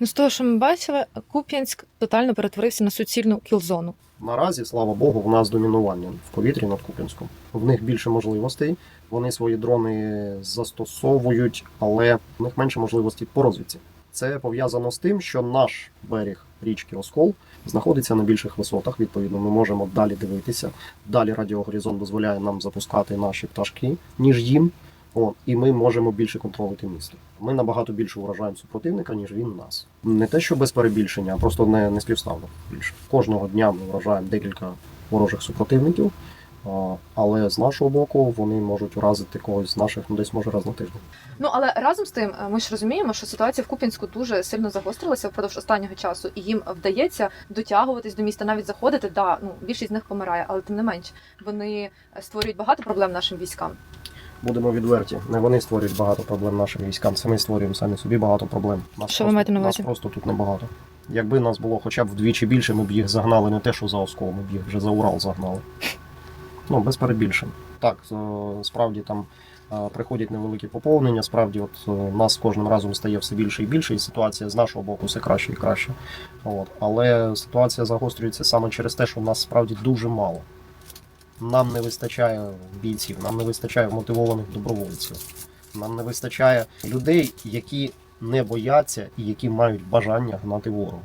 Ну, з того, що ми бачили, Куп'янськ тотально перетворився на суцільну кілзону. Наразі, слава Богу, в нас домінування в повітрі над Куп'янськом. В них більше можливостей. Вони свої дрони застосовують, але в них менше можливостей по розвідці. Це пов'язано з тим, що наш берег річки Оскол знаходиться на більших висотах. Відповідно, ми можемо далі дивитися. Далі радіогоризонт дозволяє нам запускати наші пташки, ніж їм. О, і ми можемо більше контролити місто. Ми набагато більше вражаємо супротивника, ніж він нас. Не те, що без перебільшення, а просто не, не співставно більше. Кожного дня ми вражаємо декілька ворожих супротивників, але з нашого боку вони можуть уразити когось з наших ну, десь може раз на тиждень. Ну але разом з тим, е, ми ж розуміємо, що ситуація в Куп'янську дуже сильно загострилася впродовж останнього часу, і їм вдається дотягуватись до міста, навіть заходити. Да, ну більшість з них помирає, але тим не менш вони е, створюють багато проблем нашим військам. Будемо відверті. Не вони створюють багато проблем нашим військам. Це ми створюємо самі собі багато проблем. Нас Що ви просто, маєте на нас просто тут небагато. Якби нас було хоча б вдвічі більше, ми б їх загнали не те, що за Оскол, ми б їх вже за Урал загнали. Ну, без перебільшень. Так, справді там е, приходять невеликі поповнення. Справді, от е, нас кожним разом стає все більше і більше, і ситуація з нашого боку все краще і краще. От. Але ситуація загострюється саме через те, що нас справді дуже мало. Нам не вистачає бійців, нам не вистачає мотивованих добровольців, нам не вистачає людей, які не бояться і які мають бажання гнати ворога.